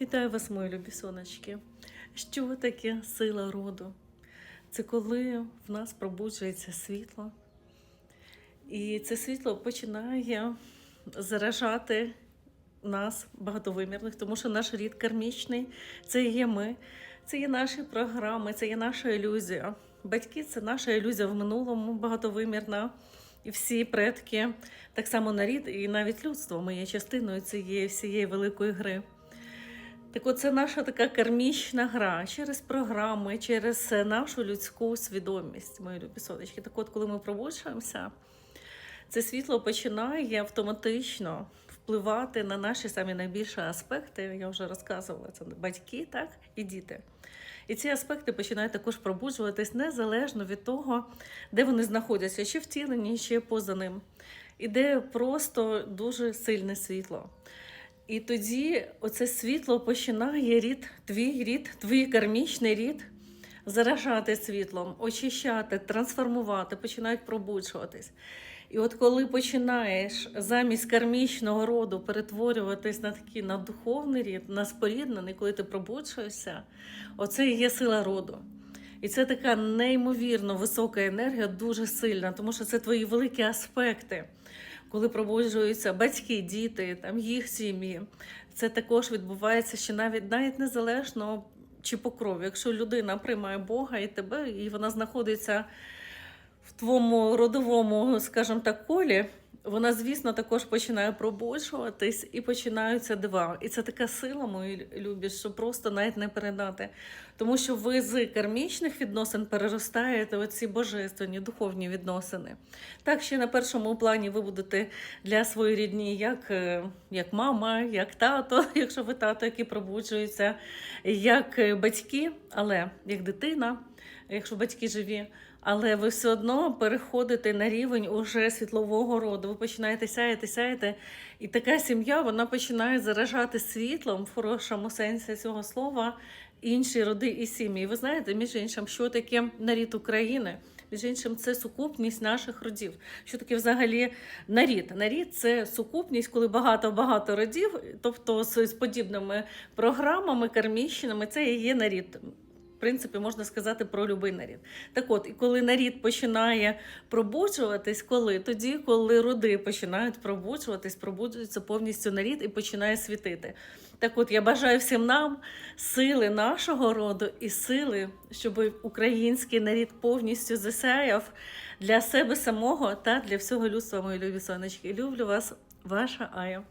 Вітаю вас, мої любі сонечки. Що таке сила роду? Це коли в нас пробуджується світло, і це світло починає заражати нас, багатовимірних, тому що наш рід кармічний це є ми, це є наші програми, це є наша ілюзія. Батьки це наша ілюзія в минулому, багатовимірна. І всі предки, так само нарід, і навіть людство ми є частиною цієї всієї великої гри. Так от це наша така кармічна гра через програми, через е, нашу людську свідомість, мої любі сонечки. Так от, коли ми пробуджуємося, це світло починає автоматично впливати на наші самі найбільші аспекти. Я вже розказувала це батьки, так і діти. І ці аспекти починають також пробуджуватись незалежно від того, де вони знаходяться, чи втілені, чи поза ним. Іде просто дуже сильне світло. І тоді оце світло починає рід, твій рід, твій кармічний рід заражати світлом, очищати, трансформувати, починають пробуджуватись. І от коли починаєш замість кармічного роду перетворюватись на такий на духовний рід, на споріднений, коли ти пробуджуєшся, оце і є сила роду. І це така неймовірно висока енергія, дуже сильна, тому що це твої великі аспекти коли пробуджуються батьки, діти, там їх сім'ї. Це також відбувається ще навіть навіть незалежно чи по крові. Якщо людина приймає Бога і тебе, і вона знаходиться в твоєму родовому, скажімо так, колі. Вона, звісно, також починає пробуджуватись і починаються дива. І це така сила, мої любі, що просто навіть не передати. Тому що ви з кармічних відносин переростаєте оці божественні духовні відносини. Так, ще на першому плані ви будете для своєї рідні, як, е, як мама, як тато, якщо ви тато, які пробуджуються, як е, батьки, але як дитина, якщо батьки живі. Але ви все одно переходите на рівень уже світлового роду. Ви починаєте сяяти, сяяти, і така сім'я вона починає заражати світлом в хорошому сенсі цього слова інші роди і сім'ї. Ви знаєте, між іншим, що таке нарід України? Між іншим, це сукупність наших родів. Що таке взагалі нарід? Нарід це сукупність, коли багато-багато родів, тобто з, подібними програмами кармічними, це і є нарід. Принципі, можна сказати про любий нарід. Так от, і коли нарід починає пробуджуватись, коли? Тоді, коли роди починають пробуджуватись, пробуджується повністю нарід і починає світити. Так от, я бажаю всім нам сили нашого роду і сили, щоб український нарід повністю засяяв для себе самого та для всього людства, мої любі сонечки. Люблю вас, ваша Ая.